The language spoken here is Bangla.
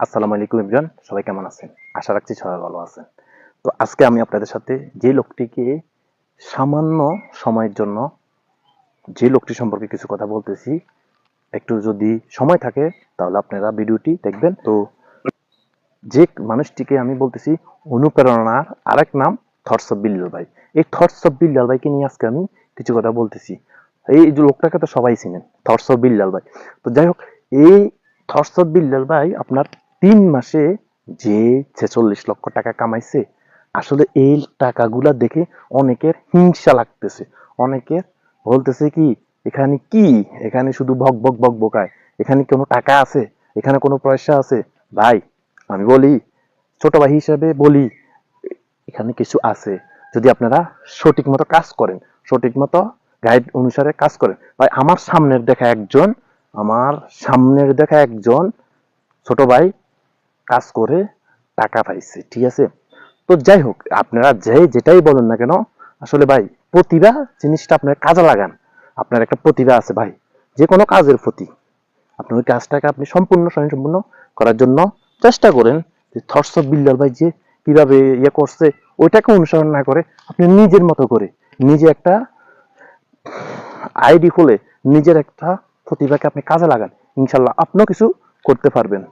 আসসালামু আলাইকুম ইমরান, সবাই কেমন আছেন? আশা রাখছি সবাই ভালো আছেন। তো আজকে আমি আপনাদের সাথে যে লোকটিকে সামান্য সময়ের জন্য যে লোকটি সম্পর্কে কিছু কথা বলতেছি, একটু যদি সময় থাকে, তাহলে আপনারা ভিডিওটি দেখবেন। তো যে মানুষটিকে আমি বলতেছি, অনুপ্রেরণার আরেক নাম থটস অফ বিল্লাল ভাই। এই থটস অফ বিল্লাল ভাইকে নিয়ে আজকে আমি কিছু কথা বলতেছি। এই লোকটাকে তো সবাই চিনেন থটস অফ বিল্লাল ভাই। তো যাই হোক, এই থটস অফ বিল্লাল ভাই আপনার তিন মাসে যে ছেচল্লিশ লক্ষ টাকা কামাইছে, আসলে এই টাকাগুলা দেখে অনেকের হিংসা লাগতেছে। অনেকের বলতেছে কি, এখানে কি? এখানে শুধু ভক ভক ভক বকায় এখানে কোনো টাকা আছে? এখানে কোনো পয়সা আছে? ভাই, আমি বলি, ছোট ভাই হিসাবে বলি, এখানে কিছু আছে। যদি আপনারা সঠিক মতো কাজ করেন, সঠিক মতো গাইড অনুসারে কাজ করেন। ভাই, আমার সামনের দেখা একজন, আমার সামনের দেখা একজন ছোট ভাই কাজ করে টাকা পাইছে, ঠিক আছে? তো যাই হোক, আপনারা যে যেটাই বলেন না কেন, আসলে ভাই, প্রতিভা জিনিসটা আপনার কাজে লাগান। আপনার একটা প্রতিভা আছে ভাই যে কোনো কাজের প্রতি। আপনি ওই কাজটাকে আপনি সম্পূর্ণ, স্বয়ংসম্পূর্ণ করার জন্য চেষ্টা করেন যে অফ বিল্ডার ভাই যে কীভাবে ইয়ে করছে, ওইটাকে অনুসরণ না করে আপনি নিজের মতো করে, নিজে একটা আইডি খুলে নিজের একটা প্রতিভাকে আপনি কাজে লাগান। ইনশাল্লাহ আপনিও কিছু করতে পারবেন।